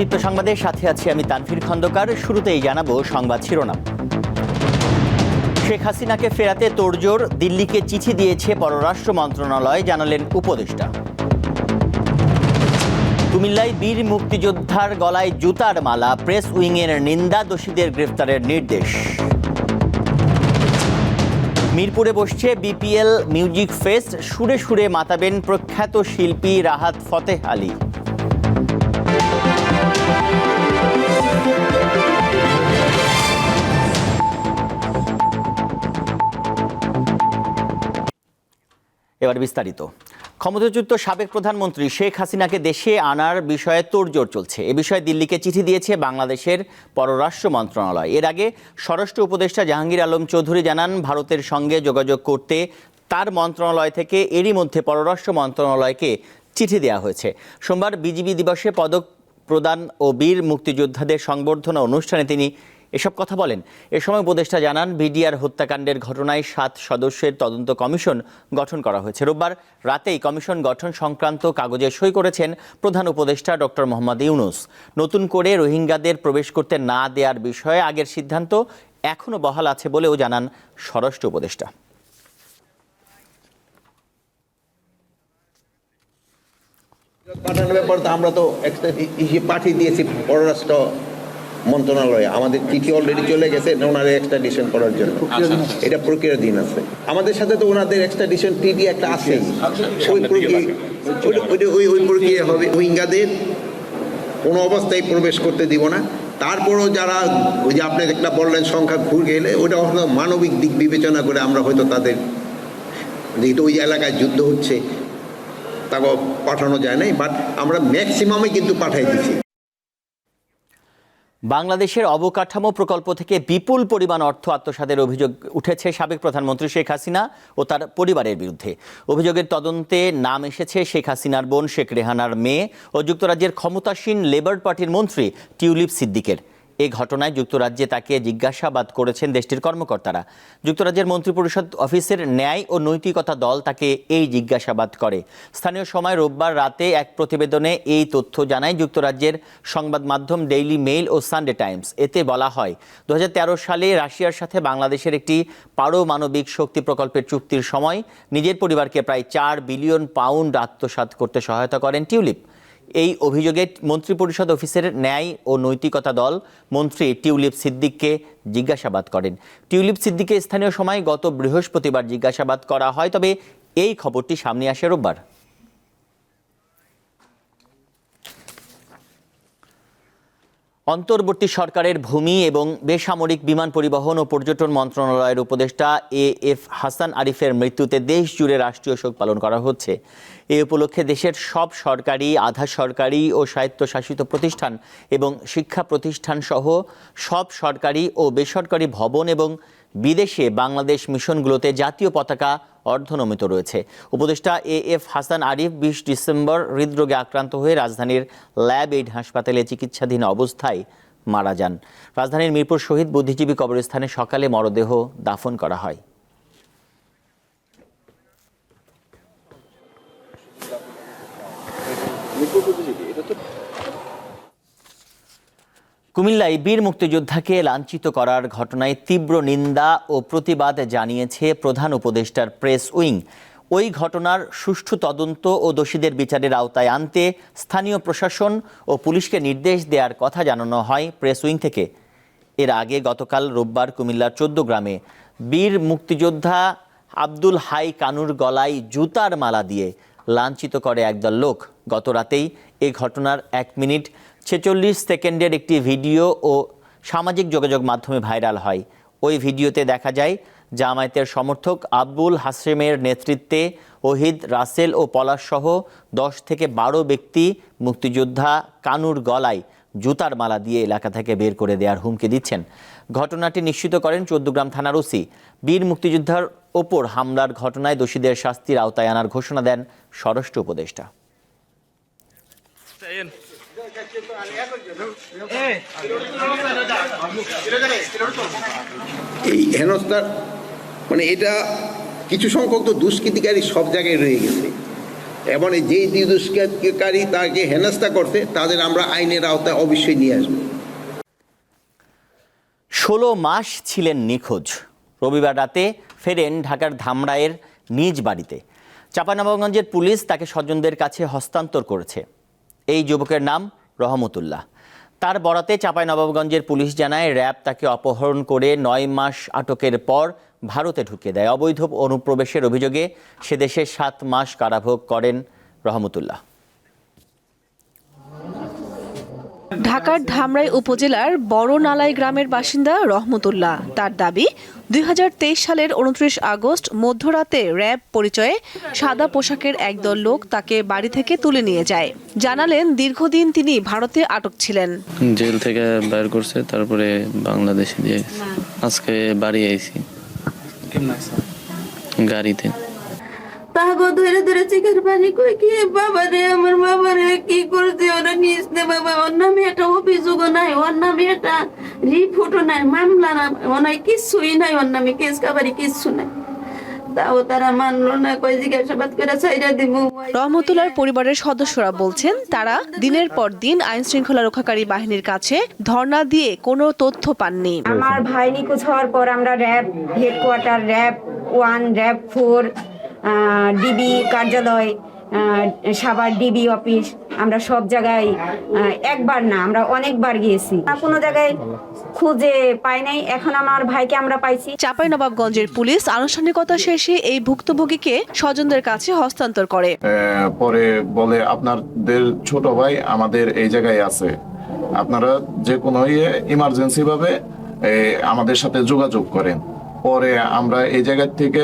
দীপ্ত সংবাদের সাথে আছি আমি তানভীর খন্দকার। শুরুতেই জানাব সংবাদ শিরোনাম। শেখ হাসিনাকে ফেরাতে তোড়জোড়, দিল্লিকে চিঠি দিয়েছে পররাষ্ট্র মন্ত্রণালয়, জানালেন উপদেষ্টা। কুমিল্লায় বীর মুক্তিযোদ্ধার গলায় জুতার মালা, প্রেস উইংয়ের নিন্দা, দোষীদের গ্রেফতারের নির্দেশ। মিরপুরে বসছে বিপিএল মিউজিক ফেস্ট, সুরে সুরে মাতাবেন প্রখ্যাত শিল্পী রাহাত ফতেহ আলী। এবার বিস্তারিত। ক্ষমতাচ্যুত সাবেক প্রধানমন্ত্রী শেখ হাসিনাকে দেশে আনার বিষয়ে তোড়জোড় চলছে। এ বিষয়ে দিল্লিকে চিঠি দিয়েছে বাংলাদেশের পররাষ্ট্র মন্ত্রণালয়। এর আগে স্বরাষ্ট্র উপদেষ্টা জাহাঙ্গীর আলম চৌধুরী জানান, ভারতের সঙ্গে যোগাযোগ করতে তার মন্ত্রণালয় থেকে এরই মধ্যে পররাষ্ট্র মন্ত্রণালয়কে চিঠি দেওয়া হয়েছে। সোমবার বিজিবি দিবসে পদক প্রদান ও বীর মুক্তিযোদ্ধাদের সংবর্ধনা অনুষ্ঠানে তিনি এসব কথা বলেন। এ সময় উপদেষ্টা জানান, বিডিআর হত্যাকাণ্ডের ঘটনায় সাত সদস্যের তদন্ত কমিশন গঠন করা হয়েছে। রোববার রাতেই কমিশন গঠন সংক্রান্ত কাগজে সই করেছেন প্রধান উপদেষ্টা ডক্টর মোহাম্মদ ইউনুস। নতুন করে রোহিঙ্গাদের প্রবেশ করতে না দেওয়ার বিষয়ে আগের সিদ্ধান্ত এখনও বহাল আছে বলেও জানান স্বরাষ্ট্র উপদেষ্টা। পাঠানোর ব্যাপার তো আমরা তো একটা পাঠিয়ে দিয়েছি পররাষ্ট্র মন্ত্রণালয়ে। আমাদের চিঠি অলরেডি চলে গেছে, ওনাদের এক্সট্রাডিশন করার জন্য। এটা প্রক্রিয়াধীন আছে। আমাদের সাথে তো ওনাদের এক্সট্রাডিশন টিডি একটা আছে। ওই প্রক্রিয়া ওই- ওই- প্রক্রিয়া হবে রোহিঙ্গাদের কোনো অবস্থায় প্রবেশ করতে দিব না। তারপরও যারা ওই যে আপনি একটা বললেন, সংখ্যা ঘুর গেলে ওটা হয়তো মানবিক দিক বিবেচনা করে আমরা হয়তো তাদের যেহেতু ওই এলাকায় যুদ্ধ হচ্ছে তাকে পাঠানো যায় নাই বাট আমরা ম্যাক্সিমামে কিন্তু পাঠাই দিচ্ছি বাংলাদেশের অবকাঠামো প্রকল্প থেকে বিপুল পরিমাণ অর্থ আত্মসাতের অভিযোগ উঠেছে সাবেক প্রধানমন্ত্রী শেখ হাসিনা ও তার পরিবারের বিরুদ্ধে। অভিযোগের তদন্তে নাম এসেছে শেখ হাসিনার বোন শেখ রেহানার মেয়ে ও যুক্তরাজ্যের ক্ষমতাসীন লেবার পার্টির মন্ত্রী টিউলিপ সিদ্দিকের। এ ঘটনায় যুক্তরাজ্যে তাকে জিজ্ঞাসাবাদ করেছেন দেশটির কর্মকর্তারা। যুক্তরাজ্যের মন্ত্রিপরিষদ অফিসের ন্যায় ও নৈতিকতা দল তাকে এই জিজ্ঞাসাবাদ করে। স্থানীয় সময় রোববার রাতে এক প্রতিবেদনে এই তথ্য জানায় যুক্তরাজ্যের সংবাদ মাধ্যম ডেইলি মেইল ও সানডে টাইমস। এতে বলা হয় দু হাজার তেরো সালে রাশিয়ার সাথে বাংলাদেশের একটি পারমাণবিক শক্তি প্রকল্পের চুক্তির সময় নিজের পরিবারকে প্রায় চার বিলিয়ন পাউন্ড আত্মসাৎ করতে সহায়তা করেন টিউলিপ। এই অভিযোগে মন্ত্রিপরিষদ অফিসের ন্যায় ও নৈতিকতা দল মন্ত্রী টিউলিপ সিদ্দিককে জিজ্ঞাসাবাদ করেন। টিউলিপ সিদ্দিককে স্থানীয় সময় গত বৃহস্পতিবার জিজ্ঞাসাবাদ করা হয়, তবে এই খবরটি সামনে আসে রোববার। অন্তর্বর্তী সরকারের ভূমি এবং বেসামরিক বিমান পরিবহন ও পর্যটন মন্ত্রণালয়ের উপদেষ্টা এ এফ হাসান আরিফের মৃত্যুতে দেশ জুড়ে রাষ্ট্রীয় শোক পালন করা হচ্ছে। এ উপলক্ষে দেশের সব সরকারি, আধা সরকারি ও স্বায়ত্তশাসিত প্রতিষ্ঠান এবং শিক্ষা প্রতিষ্ঠান সহ সব সরকারি ও বেসরকারি ভবন এবং বিদেশে বাংলাদেশ মিশনগুলোতে জাতীয় পতাকা অর্ধনমিত রয়েছে। উপদেষ্টা এ এফ হাসান আরিফ বিশ ডিসেম্বর হৃদরোগে আক্রান্ত হয়ে রাজধানীর ল্যাব এইড হাসপাতালে চিকিৎসাধীন অবস্থায় মারা যান। রাজধানীর মিরপুর শহীদ বুদ্ধিজীবী কবরস্থানে সকালে মরদেহ দাফন করা হয়। কুমিল্লায় বীর মুক্তিযোদ্ধাকে লাঞ্ছিত করার ঘটনায় তীব্র নিন্দা ও প্রতিবাদ জানিয়েছে প্রধান উপদেষ্টার প্রেস উইং। ওই ঘটনার সুষ্ঠু তদন্ত ও দোষীদের বিচারের আওতায় আনতে স্থানীয় প্রশাসন ও পুলিশকে নির্দেশ দেওয়ার কথা জানানো হয় প্রেস উইং থেকে। এর আগে গতকাল রোববার কুমিল্লার চোদ্দ গ্রামে বীর মুক্তিযোদ্ধা আব্দুল হাই কানুর গলায় জুতার মালা দিয়ে লাঞ্ছিত করে একদল লোক। গত রাতেই এ ঘটনার এক মিনিট ছেচল্লিশ সেকেন্ডের একটি ভিডিও ও সামাজিক যোগাযোগ মাধ্যমে ভাইরাল হয়। ওই ভিডিওতে দেখা যায়, জামায়াতের সমর্থক আব্বুল হাসেমের নেতৃত্বে ওহিদ রাসেল ও পলাশসহ দশ থেকে বারো ব্যক্তি মুক্তিযোদ্ধা কানুর গলায় জুতার মালা দিয়ে এলাকা থেকে বের করে দেওয়ার হুমকি দিচ্ছেন। ঘটনাটি নিশ্চিত করেন চৌদ্দগ্রাম থানার ওসি। বীর মুক্তিযোদ্ধার ওপর হামলার ঘটনায় দোষীদের শাস্তির আওতায় আনার ঘোষণা দেন স্বরাষ্ট্র উপদেষ্টা। এই হেনস্থার মানে এটা কিছু সংখ্যক তো দুষ্কৃতিকারী সব জায়গায় রয়ে গেছে। এবং যেই দুষ্কারী তাকে হেনস্থা করতে তাদের আমরা আইনের আওতায় অবশ্যই নিয়ে আসব। ষোলো মাস ছিলেন নিখোঁজ। রবিবার রাতে ফেরেন ঢাকার ধামরায়ের নিজ বাড়িতে। চাঁপানবাবগঞ্জের পুলিশ তাকে স্বজনদের কাছে হস্তান্তর করেছে। এই যুবকের নাম রহমতুল্লাহ। তার বরাতে চাঁপাইনবাবগঞ্জের পুলিশ জানায়, র্যাব তাকে অপহরণ করে নয় মাস আটকের পর ভারতে ঢুকে দেয়। অবৈধ অনুপ্রবেশের অভিযোগে সে দেশে সাত মাস কারাভোগ করেন রহমতুল্লাহ। ঢাকার ধামরাই উপজেলার বড় নালাই গ্রামের বাসিন্দা রহমতুল্লাহ। তার দাবি দুই হাজার তেইশ সালের উনত্রিশ আগস্ট মধ্যরাতে র্যাব পরিচয়ে সাদা পোশাকের একদল লোক তাকে বাড়ি থেকে তুলে নিয়ে যায়। জানালেন দীর্ঘদিন তিনি ভারতে আটক ছিলেন। জেল থেকে বের করছে তারপরে বাংলাদেশে দিয়ে আজকে বাড়ি আইছি। গাড়িতে। তাহাগো ধরে ধরে চিকের পানি কই কি? বাবা রে আমার বাবা রে কি করছে? ওরা নিস নে বাবা ওর নামে একটা অভিযোগও নাই ওর নামে একটা রিপোর্টও নাই মামলা না হয় কিচ্ছুই নাই ওর নামে কেস কাবারি কিচ্ছু নাই। তাও তারা মানলো না কই জিজ্ঞাসাবাদ করে ছাইরা দিব রহমতুল্লাহর পরিবারের সদস্যরা বলছেন তারা দিনের পর দিন আইন শৃঙ্খলা রক্ষাকারী বাহিনীর কাছে ধর্ণা দিয়ে কোনো তথ্য পাননি। আমার ভাই নিখোঁজ হওয়ার পর আমরা RAB headquarter RAB one RAB four DB কার্যালয় সাভার ডিবি অফিস আমরা সব জায়গায় একবার না আমরা অনেকবার গিয়েছি। কোনো জায়গায় খুঁজে পাই নাই এখন আমার ভাইকে আমরা পাইছি। চাঁপাইনবাবগঞ্জের পুলিশ আনুষ্ঠানিকতা শেষে এই ভুক্তভোগীকে স্বজনদের কাছে হস্তান্তর করে। আহ, পরে বলে আপনাদের ছোট ভাই আমাদের এই জায়গায় আছে। আপনারা যে কোনো ইয়ে ইমার্জেন্সি ভাবে আমাদের সাথে যোগাযোগ করেন। পরে আমরা এই জায়গা থেকে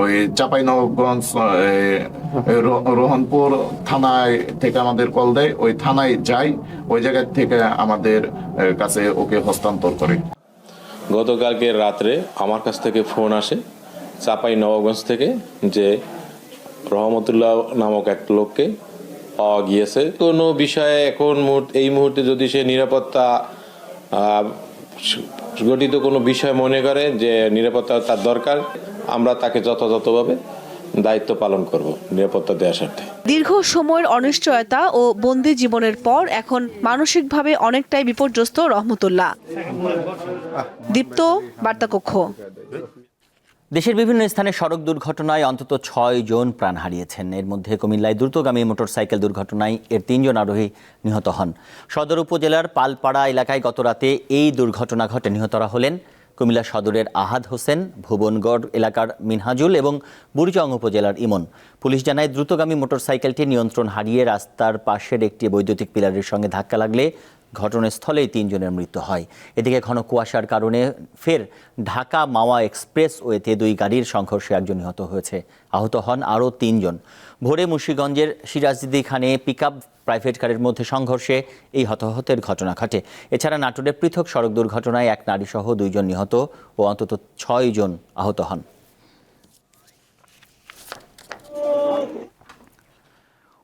ওই চাপাই নবাবগঞ্জ রোহনপুর থানায় থেকে আমাদের কল দেয়। ওই থানায় যাই, ওই জায়গা থেকে আমাদের কাছে ওকে হস্তান্তর করে। গতকালকে রাত্রে আমার কাছ থেকে ফোন আসে চাপাই নবাবগঞ্জ থেকে যে রহমতুল্লাহ নামক এক লোককে পাওয়া গিয়েছে। কোনো বিষয়ে এখন এই মুহূর্তে যদি সে নিরাপত্তা গঠিত কোনো বিষয় মনে করে যে নিরাপত্তা তার দরকার, আমরা তাকে যথাযথভাবে দায়িত্ব পালন করব নিরাপত্তা দেওয়ার সাথে দীর্ঘ সময়ের অনিশ্চয়তা ও বন্দি জীবনের পর এখন মানসিকভাবে অনেকটাই বিপর্যস্ত রহমতুল্লাহ। দীপ্ত বার্তাকক্ষ। দেশের বিভিন্ন স্থানে সড়ক দুর্ঘটনায় অন্তত ছয় জন প্রাণ হারিয়েছেন। এর মধ্যে কুমিল্লায় দ্রুতগামী মোটরসাইকেল দুর্ঘটনায় এর তিনজন আরোহী নিহত হন। সদর উপজেলার পালপাড়া এলাকায় গতরাতে এই দুর্ঘটনা ঘটে। নিহতরা হলেন কুমিল্লা সদরের আহাদ হোসেন, ভুবনগড় এলাকার মিনহাজুল এবং বুড়িচং উপজেলার ইমন। পুলিশ জানায়, দ্রুতগামী মোটরসাইকেলটি নিয়ন্ত্রণ হারিয়ে রাস্তার পাশের একটি বৈদ্যুতিক পিলারের সঙ্গে ধাক্কা লাগলে ঘটনাস্থলেই তিনজনের মৃত্যু হয়। এদিকে ঘন কুয়াশার কারণে ফের ঢাকা মাওয়া এক্সপ্রেস ওয়েতে দুই গাড়ির সংঘর্ষে একজন নিহত হয়েছে। আহত হন আরও তিনজন। ভোরে মুন্সিগঞ্জের সিরাজদিদি খানে পিক প্রাইভেট কারের মধ্যে সংঘর্ষে এই হতাহতের ঘটনা ঘটে। এছাড়া নাটোরে পৃথক সড়ক দুর্ঘটনায় এক নারীসহ দুইজন নিহত ও অন্তত ছয় জন আহত হন।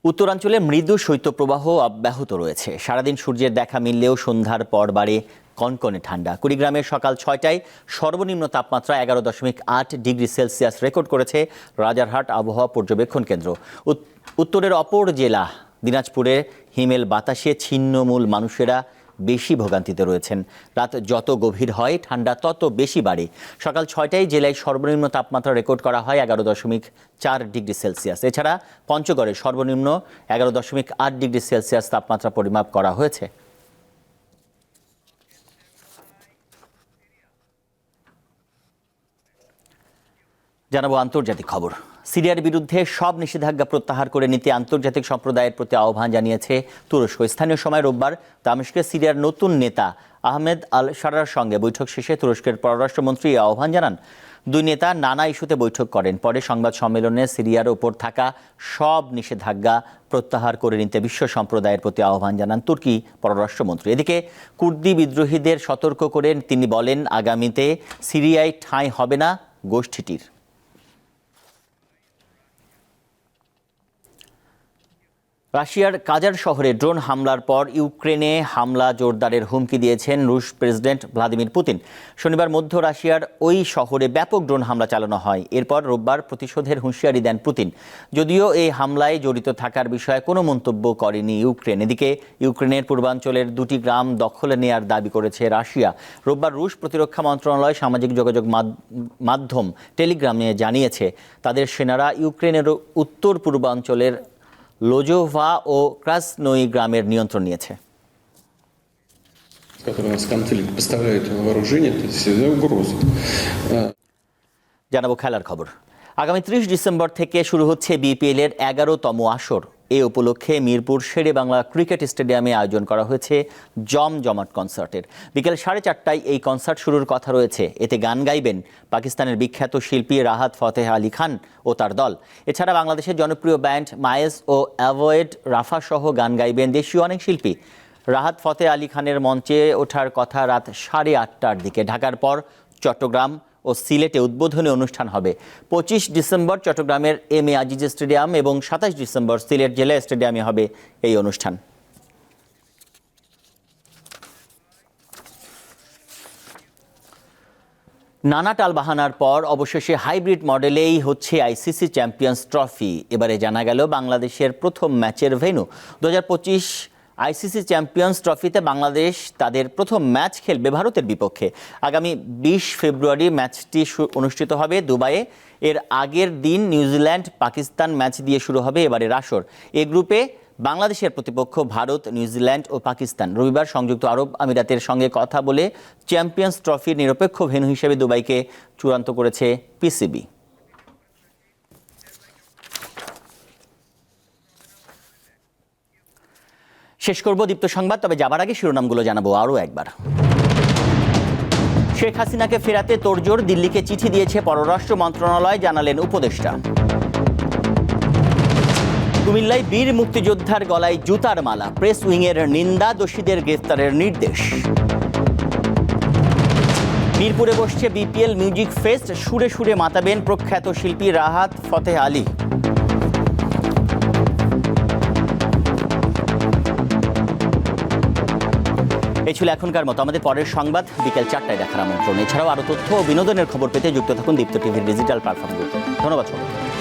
উত্তরাঞ্চলে মৃদু শৈত্যপ্রবাহ অব্যাহত রয়েছে। সারাদিন সূর্যের দেখা মিললেও সন্ধ্যার পর বাড়ে কনকনে ঠান্ডা। কুড়িগ্রামের সকাল ছয়টায় সর্বনিম্ন তাপমাত্রা এগারো দশমিক আট ডিগ্রি সেলসিয়াস রেকর্ড করেছে রাজারহাট আবহাওয়া পর্যবেক্ষণ কেন্দ্র। উত- উত্তরের অপর জেলা, দিনাজপুরে হিমেল বাতাসে ছিন্নমূল মানুষেরা বেশি ভোগান্তিতে রয়েছেন। রাত যত গভীর হয়, ঠান্ডা তত বেশি বাড়ে। সকাল ছয়টায় জেলায় সর্বনিম্ন তাপমাত্রা রেকর্ড করা হয় এগারো দশমিক চার ডিগ্রি সেলসিয়াস। এছাড়া পঞ্চগড়ে সর্বনিম্ন এগারো দশমিক আট ডিগ্রি সেলসিয়াস তাপমাত্রা পরিমাপ করা হয়েছে। জানাব আন্তর্জাতিক খবর। সিরিয়ার বিরুদ্ধে সব নিষেধাজ্ঞা প্রত্যাহার করে নিতে আন্তর্জাতিক সম্প্রদায়ের প্রতি আহ্বান জানিয়েছে তুরস্ক। স্থানীয় সময় রোববার দামেস্কে সিরিয়ার নতুন নেতা আহমেদ আল সারার সঙ্গে বৈঠক শেষে তুরস্কের পররাষ্ট্রমন্ত্রী আহ্বান জানান। দুই নেতা নানা ইস্যুতে বৈঠক করেন। পরে সংবাদ সম্মেলনে সিরিয়ার ওপর থাকা সব নিষেধাজ্ঞা প্রত্যাহার করে নিতে বিশ্ব সম্প্রদায়ের প্রতি আহ্বান জানান তুর্কি পররাষ্ট্রমন্ত্রী। এদিকে কুর্দি বিদ্রোহীদের সতর্ক করেন। তিনি বলেন, আগামীতে সিরিয়ায় ঠাঁই হবে না গোষ্ঠীটির। রাশিয়ার কাজার শহরে ড্রোন হামলার পর ইউক্রেনে হামলা জোরদারের হুমকি দিয়েছেন রুশ প্রেসিডেন্ট ভ্লাদিমির পুতিন। শনিবার মধ্য রাশিয়ার ওই শহরে ব্যাপক ড্রোন হামলা চালানো হয়। এরপর রোববার প্রতিশোধের হুঁশিয়ারি দেন পুতিন। যদিও এই হামলায় জড়িত থাকার বিষয়ে কোনো মন্তব্য করেনি ইউক্রেন। এদিকে ইউক্রেনের পূর্বাঞ্চলের দুটি গ্রাম দখলে নেয়ার দাবি করেছে রাশিয়া। রোববার রুশ প্রতিরক্ষা মন্ত্রণালয় সামাজিক যোগাযোগ মাধ- মাধ্যম টেলিগ্রামে জানিয়েছে, তাদের সেনারা ইউক্রেনের উত্তর পূর্বাঞ্চলের লোজোভা ও ক্রাসনই গ্রামের নিয়ন্ত্রণ নিয়েছে। জানাব খেলার খবর। আগামী ত্রিশ ডিসেম্বর থেকে শুরু হচ্ছে বিপিএল এর এগারোতম আসর। এ উপলক্ষে মিরপুর শেরে বাংলা ক্রিকেট স্টেডিয়ামে আয়োজন করা হয়েছে জমজমাট কনসার্টের। বিকেল সাড়ে চারটায় এই কনসার্ট শুরুর কথা রয়েছে। এতে গান গাইবেন পাকিস্তানের বিখ্যাত শিল্পী রাহাত ফতেহ আলী খান ও তার দল। এছাড়া বাংলাদেশের জনপ্রিয় ব্যান্ড মায়েস ও অ্যাভয়েড রাফা সহ গান গাইবেন দেশীয় অনেক শিল্পী। রাহাত ফতে আলী খানের মঞ্চে ওঠার কথা রাত সাড়ে আটটার দিকে। ঢাকার পর চট্টগ্রাম ও সিলেটে উদ্বোধনী অনুষ্ঠান হবে। পঁচিশ ডিসেম্বর চট্টগ্রামের এম এ আজিজ স্টেডিয়াম এবং সাতাশ ডিসেম্বর সিলেট জেলা স্টেডিয়ামে হবে এই অনুষ্ঠান। নানা টালবাহানার পর অবশেষে হাইব্রিড মডেলেই হচ্ছে আইসিসি চ্যাম্পিয়ন্স ট্রফি। এবারে জানা গেল বাংলাদেশের প্রথম ম্যাচের ভেন্যু। দু হাজার পঁচিশ আইসিসি চ্যাম্পিয়ন্স ট্রফিতে বাংলাদেশ তাদের প্রথম ম্যাচ খেলবে ভারতের বিপক্ষে। আগামী বিশ ফেব্রুয়ারি ম্যাচটি অনুষ্ঠিত হবে দুবাইয়ে। এর আগের দিন নিউজিল্যান্ড পাকিস্তান ম্যাচ দিয়ে শুরু হবে এবারের আসর। এ গ্রুপে বাংলাদেশের প্রতিপক্ষ ভারত, নিউজিল্যান্ড ও পাকিস্তান। রবিবার সংযুক্ত আরব আমিরাতের সঙ্গে কথা বলে চ্যাম্পিয়ন্স ট্রফির নিরপেক্ষ ভেন্যু হিসেবে দুবাইকে চূড়ান্ত করেছে পিসিবি। শেষ করব দীপ্ত সংবাদ, তবে যাবার আগে শিরোনামগুলো জানাব আরও একবার। শেখ হাসিনাকে ফেরাতে তোড়জোড় দিল্লিকে চিঠি দিয়েছে পররাষ্ট্র মন্ত্রণালয়, জানালেন উপদেষ্টা। কুমিল্লায় বীর মুক্তিযোদ্ধার গলায় জুতার মালা, প্রেস উইংয়ের নিন্দা, দোষীদের গ্রেফতারের নির্দেশ। মিরপুরে বসছে বিপিএল মিউজিক ফেস্ট, সুরে সুরে মাতাবেন প্রখ্যাত শিল্পী রাহাত ফতেহ আলী। এই ছিল এখনকার মতো। আমাদের পরের সংবাদ বিকেল চারটায় দেখার আমন্ত্রণ। এছাড়াও আরও তথ্য ও বিনোদনের খবর পেতে যুক্ত থাকুন দীপ্ত টিভির ডিজিটাল প্ল্যাটফর্মগুলোতে ধন্যবাদ সবাইকে।